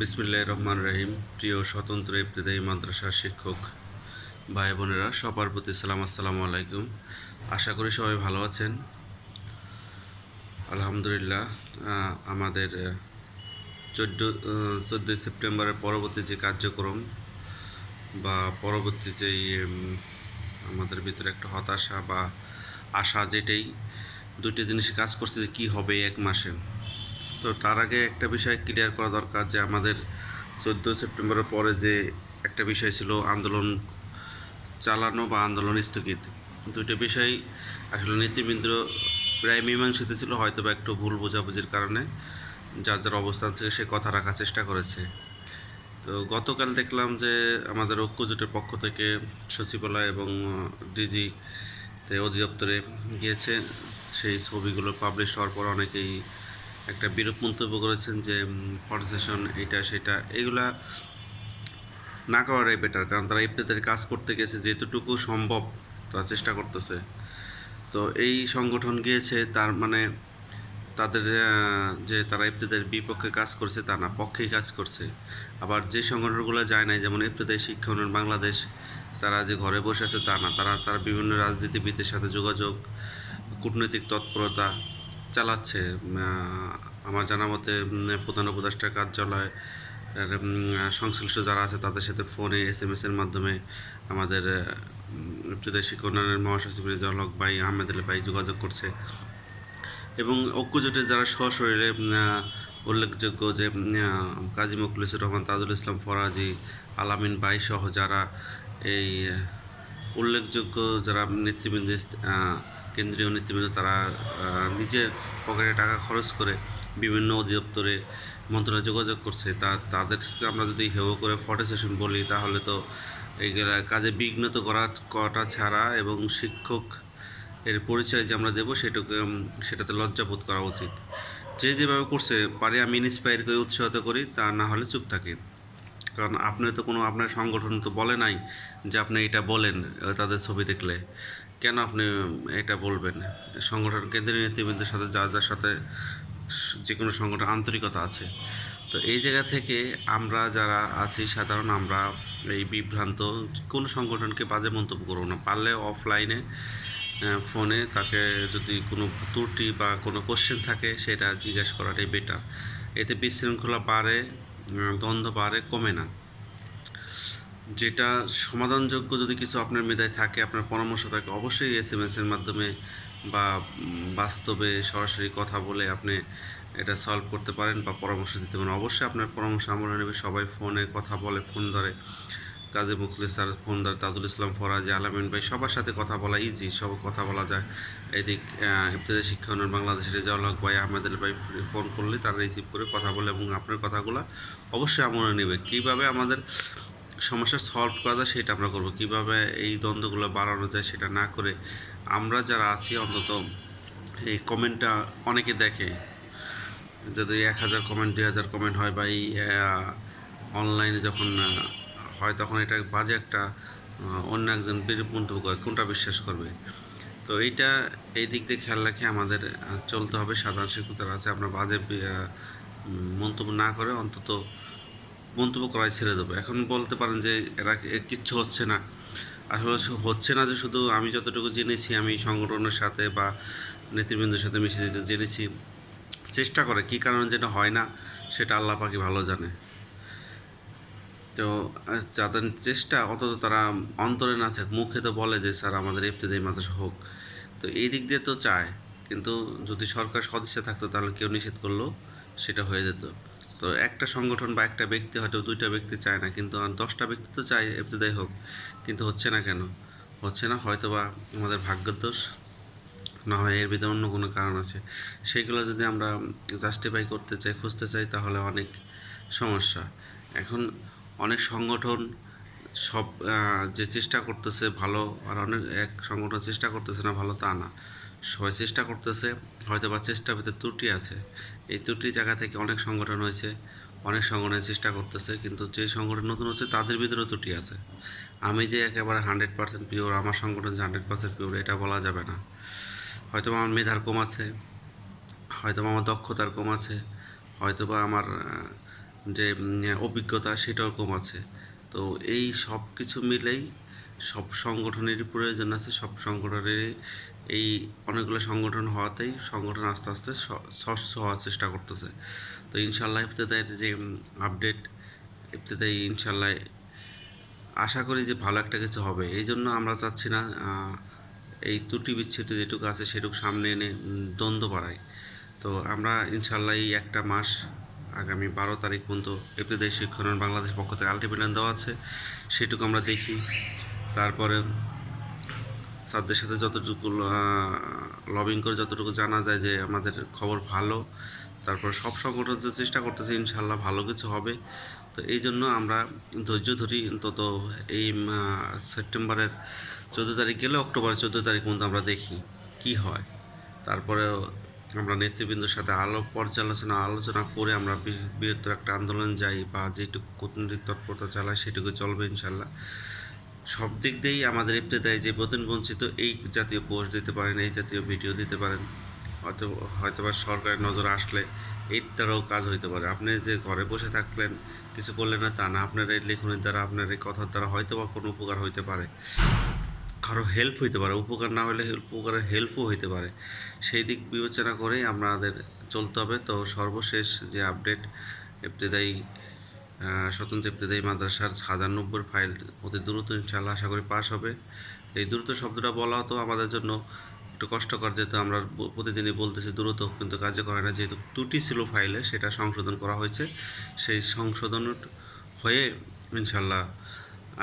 বিসমিল্লাহ রহমান রহিম। প্রিয় স্বতন্ত্র ইবতদায়ী মাদ্রাসার শিক্ষক ভাই বোনেরা সবার প্রতি সালাম, আসসালামু আলাইকুম। আশা করি সবাই ভালো আছেন। আলহামদুলিল্লাহ আমাদের চোদ্দ চোদ্দোই সেপ্টেম্বরের পরবর্তী যে কার্যক্রম বা পরবর্তী যেই আমাদের ভিতরে একটা হতাশা বা আশা যেটাই দুটি জিনিস কাজ করছে যে কী হবে এক মাসে। তো তার আগে একটা বিষয় ক্লিয়ার করা দরকার যে আমাদের চোদ্দ সেপ্টেম্বরের পরে যে একটা বিষয় ছিল আন্দোলন চালানো বা আন্দোলন স্থগিত। দুইটা বিষয় আসলে নীতিবৃন্দ প্রায় মীমাংসিত ছিল হয়তো বা একটু ভুল বোঝাবুঝির কারণে যার যার অবস্থান থেকে সে কথা রাখার চেষ্টা করেছে। তো গতকাল দেখলাম যে আমাদের ঐক্যজোটের পক্ষ থেকে সচিবালয় এবং ডিজি তে অধিদপ্তরে গিয়েছে। সেই ছবিগুলো পাবলিশ হওয়ার পর অনেকেই একটা বিরূপ মন্তব্য করেছেন যে ফটোসেশন এইটা সেটা, এগুলা না করাটাই বেটার কারণ তারা ইফতেদের কাজ করতে গেছে যেতটুকু সম্ভব তারা চেষ্টা করতেছে। তো এই সংগঠন গিয়েছে, তার মানে তাদের যে তারা ইফতেদের বিপক্ষে কাজ করছে, তা না, পক্ষেই কাজ করছে। আবার যে সংগঠনগুলো যায় নাই, যেমন ইফতেদের শিক্ষণ বাংলাদেশ, তারা যে ঘরে বসে আছে, তা না, তারা তারা বিভিন্ন রাজনীতিবিদদের সাথে যোগাযোগ, কূটনৈতিক তৎপরতা চালাচ্ছে আমার জানা মতে প্রধান উপদেষ্টার কার্যালয় সংশ্লিষ্ট যারা আছে তাদের সাথে ফোনে এস এম এসের মাধ্যমে আমাদের ইফতেদার শিক্ষণের মহাসচিব রেজাউল ভাই আহমেদ আলী ভাই যোগাযোগ করছে। এবং ঐক্যজোটের যারা সশরীরে উল্লেখযোগ্য যে কাজী মখলিসুর রহমান, তাজুল ইসলাম ফরাজি, আলামিন ভাই সহ যারা এই উল্লেখযোগ্য যারা নেতৃবৃন্দ কেন্দ্রীয় নেতৃবৃন্দ তারা নিজের পকেটে টাকা খরচ করে বিভিন্ন অধিদপ্তরে মন্ত্রণালয়ে যোগাযোগ করছে। তা তাদেরকে আমরা যদি হেও করে ফটো সেশন বলি, তাহলে তো এইগুলা কাজে বিঘ্নত করা কটা ছাড়া এবং শিক্ষক এর পরিচয় যে আমরা দেবো সেটাকে সেটাতে লজ্জাবোধ করা উচিত। যে যেভাবে করছে, পারে আমি ইন্সপায়ার করে, উৎসাহিত করি, তা না হলে চুপ থাকি। কারণ আপনি তো কোনো, আপনার সংগঠন তো বলে নাই যে আপনি এটা বলেন, তাদের ছবি দেখলে। কেন আপনি এটা বলবেন? সংগঠন, কেন্দ্রীয় নেতৃবৃন্দের সাথে, যার যার সাথে যে কোনো সংগঠন আন্তরিকতা আছে। তো এই জায়গা থেকে আমরা যারা আছি, সাধারণ আমরা এই বিভ্রান্ত, কোনো সংগঠনকে বাজে মন্তব্য করব না। পারলে অফলাইনে ফোনে তাকে যদি কোনো ত্রুটি বা কোনো কোশ্চেন থাকে, সেটা জিজ্ঞেস করাটাই বেটার এতে বিশৃঙ্খলা বাড়ে দ্বন্দ্ব বাড়ে, কমে না। যেটা সমাধানযোগ্য যদি কিছু আপনার মেধায় থাকে, আপনার পরামর্শ থাকে, অবশ্যই এস এম এসের মাধ্যমে বা বাস্তবে সরাসরি কথা বলে আপনি এটা সলভ করতে পারেন বা পরামর্শ দিতে পারেন। অবশ্যই আপনার পরামর্শ আমরা নেবে। সবাই ফোনে কথা বলে, ফোন ধরে। কাজী মুখলিস স্যার, ফোন ধরে। তাজুল ইসলাম, ফরাজি, আলামিন ভাই, সবার সাথে কথা বলা ইজি সব কথা বলা যায়। এদিক ইবতদায়ী শিক্ষণের বাংলাদেশের রেজাউল হক ভাই, আহমেদ ভাই ফোন করলে তারা রিসিভ করে কথা বলে এবং আপনার কথাগুলো অবশ্যই আমরা নেবে। কীভাবে আমাদের সমস্যা সলভ করা যায়, সেটা আমরা করব। কীভাবে এই দ্বন্দ্বগুলো বাড়ানো যায়, সেটা না করে আমরা যারা আছি, অন্তত এই কমেন্টটা অনেকে দেখে। যদি এক হাজার কমেন্ট দুই হাজার কমেন্ট হয় বা এই অনলাইনে যখন হয়, তখন এটা বাজে একটা অন্য একজন মন্তব্য করে, কোনটা বিশ্বাস করবে? তো এইটা এই দিক দিয়ে খেয়াল রাখে আমাদের চলতে হবে। সাধারণ শিক্ষক যারা আছে, আমরা বাজে মন্তব্য না করে অন্তত মন্তব্য করাই ছেড়ে দেবো। এখন বলতে পারেন যে এরা কিচ্ছু হচ্ছে না। আসলে হচ্ছে না যে শুধু আমি যতটুকু জেনেছি, আমি সংগঠনের সাথে বা নেতৃবৃন্দের সাথে মিশে যেতে জেনেছি। চেষ্টা করে কী কারণে যেটা হয় না, সেটা আল্লাহ পাকি ভালো জানে। তো যাদের চেষ্টা, অন্তত তারা অন্তরে না চাক মুখে তো বলে যে, স্যার, আমাদের ইফতেদায়ী মাদ্রাসা হোক। তো এই দিক দিয়ে তো চায়। কিন্তু যদি সরকার সদিচ্ছা থাকতো, তাহলে কেউ নিষেধ করলেও সেটা হয়ে যেত। তো একটা সংগঠন বা একটা ব্যক্তি হয়তো দুইটা ব্যক্তি চায় না, কিন্তু দশটা ব্যক্তি তো চায় ইফতেদায়ী হোক, কিন্তু হচ্ছে না কেন? হচ্ছে না হয়তো বা আমাদের ভাগ্যদোষ না হয় এর ভিতরে অন্য কোনো কারণ আছে। সেগুলো যদি আমরা জাস্টিফাই করতে চাই, খুঁজতে চাই, তাহলে অনেক সমস্যা। এখন অনেক সংগঠন সব যে চেষ্টা করতেছে ভালো, আর অনেক, এক সংগঠন চেষ্টা করতেছে না ভালো, তা না। সবাই চেষ্টা করতেছে হয়তো বা চেষ্টার ভিতরে ত্রুটি আছে। এই ত্রুটি জায়গা থেকে অনেক সংগঠন হয়েছে, অনেক সংগঠনের চেষ্টা করতেছে, কিন্তু যে সংগঠন নতুন হচ্ছে তাদের ভিতরেও ত্রুটি আছে। আমি যে একেবারে হান্ড্রেড পার্সেন্ট পিওর আমার সংগঠন যে হান্ড্রেড পার্সেন্ট পিওর এটা বলা যাবে না। হয়তো আমার মেধার কম আছে হয়তো আমার দক্ষতার কম আছে হয়তো বা আমার, যে অভিজ্ঞতা সেটাও কম আছে। তো এই সব কিছু মিলেই সব সংগঠনেরই প্রয়োজন আছে, সব সংগঠনের এই অনেকগুলো সংগঠন হওয়াতেই সংগঠন আস্তে আস্তে স্বচ্ছ হওয়ার চেষ্টা করতেছে। তো ইনশাল্লাহ ইফতেদায়ের যে আপডেট ইফতেদায়ী ইনশাল্লাহ আশা করি যে ভালো একটা কিছু হবে। এই জন্য আমরা চাচ্ছি না এই ত্রুটি বিচ্ছেদ যেটুকু আছে সেটুকু সামনে এনে দ্বন্দ্ব বাড়াই তো আমরা ইনশাল্লাহ এই একটা মাস, আগামী বারো তারিখ পর্যন্ত এপ্রিল শিক্ষণ বাংলাদেশ পক্ষ থেকে আলটিমেটাম দেওয়া আছে, সেটুকু আমরা দেখি। তারপরে স্যারদের সাথে যতটুকু লবিং করে যতটুকু জানা যায় যে আমাদের খবর ভালো, তারপর সব সংগঠন যে চেষ্টা করতেছে, ইনশাল্লাহ ভালো কিছু হবে। তো এই জন্য আমরা ধৈর্য ধরি, অন্তত এই সেপ্টেম্বরের চোদ্দ তারিখ গেলে অক্টোবরের চোদ্দ তারিখ পর্যন্ত আমরা দেখি কি হয়। তারপরে আমরা নেতৃবৃন্দের সাথে আলো পর্যালোচনা, আলোচনা করে আমরা বৃহত্তর একটা আন্দোলন যাই বা যেটুকু কূটনৈতিক তৎপরতা চালাই সেটুকু চলবে ইনশাল্লাহ। সব দিক দিয়েই আমাদের ইফতেদায় যে বদিন বঞ্চিত এই জাতীয় পোস্ট দিতে পারেন এই জাতীয় ভিডিও দিতে পারেন। হয়তো হয়তো বা সরকারের নজর আসলে এর দ্বারাও কাজ হইতে পারে। আপনি যে ঘরে বসে থাকলেন কিছু করলেন না তা না আপনার এই লেখনের দ্বারা আপনার এই কথার দ্বারা হয়তো বা কোনো উপকার হইতে পারে। কারও হেল্প হইতে পারে উপকার না হলে উপকারের হেল্পও হইতে পারে। সেই দিক বিবেচনা করেই আমাদের চলতে হবে। তো সর্বশেষ যে আপডেট ইবতেদায়ী আহ, স্বতন্ত্র ইবতেদায়ী মাদ্রাসার হাজার নব্বই ফাইল অতি দ্রুত ইনশাল্লাহ আশা করি পাস হবে। এই দ্রুত শব্দটা বলা তো আমাদের জন্য একটু কষ্টকর, যেহেতু আমরা প্রতিদিনই বলতেছি দ্রুত কিন্তু কার্যকর করে না। যেহেতু ত্রুটি ছিল ফাইলে, সেটা সংশোধন করা হয়েছে। সেই সংশোধন হয়ে ইনশাল্লাহ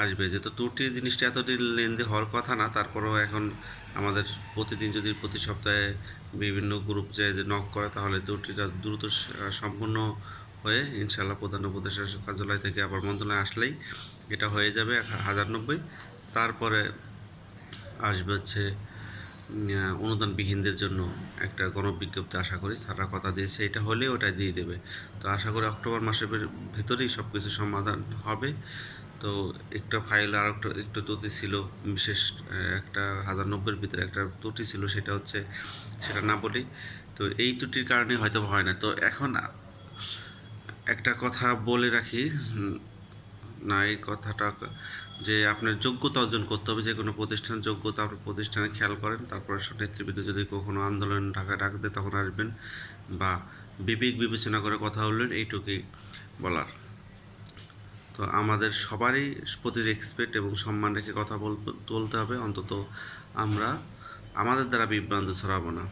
আসবে। যেহেতু ত্রুটি জিনিসটা এতদিন লেনদেন হওয়ার কথা না, তারপরেও এখন আমাদের প্রতিদিন যদি প্রতি সপ্তাহে বিভিন্ন গ্রুপ যে নক করে, তাহলে ত্রুটিটা দ্রুত সম্পূর্ণ হয়ে ইনশাল্লাহ প্রধান উপদেষ্টা কার্যালয় থেকে আবার মন্ত্রণালয় আসলেই এটা হয়ে যাবে হাজার নব্বই। তারপরে আসবে হচ্ছে অনুদানবিহীনদের জন্য একটা গণবিজ্ঞপ্তি আশা করি সারা কথা দিয়েছে, এটা হলে ওটা দিয়ে দেবে। তো আশা করি অক্টোবর মাসের ভিতরেই সব কিছু সমাধান হবে। তো একটা ফাইল আর একটা, একটু ত্রুটি ছিল, বিশেষ একটা হাজার নব্বইয়ের ভিতরে একটা ত্রুটি ছিল, সেটা হচ্ছে, সেটা না বলি। তো এই ত্রুটির কারণে হয়তো হয় না। তো এখন একটা কথা বলে রাখি না, এই কথাটা যে আপনার যোগ্যতা অর্জন করতে হবে, যে কোনো প্রতিষ্ঠান যোগ্যতা আপনার প্রতিষ্ঠানে খেয়াল করেন, তারপর নেতৃবৃন্দ যদি কখনো আন্দোলন ঢাকা ডাক দেয়, তখন আসবেন বা বিবেক বিবেচনা করে কথা বললেন এইটুকুই বলার। তো আমাদের সবারই প্রতি রেসপেক্ট এবং সম্মান রেখে কথা বল, বলতে হবে, অন্তত আমরা আমাদের দ্বারা বিভ্রান্ত ছড়াবো না।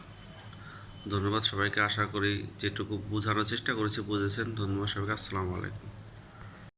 ধন্যবাদ সবাইকে। আশা করি যেটুকু বোঝানোর চেষ্টা করেছি বুঝেছেন। ধন্যবাদ সবাইকে। আসসালামু আলাইকুম।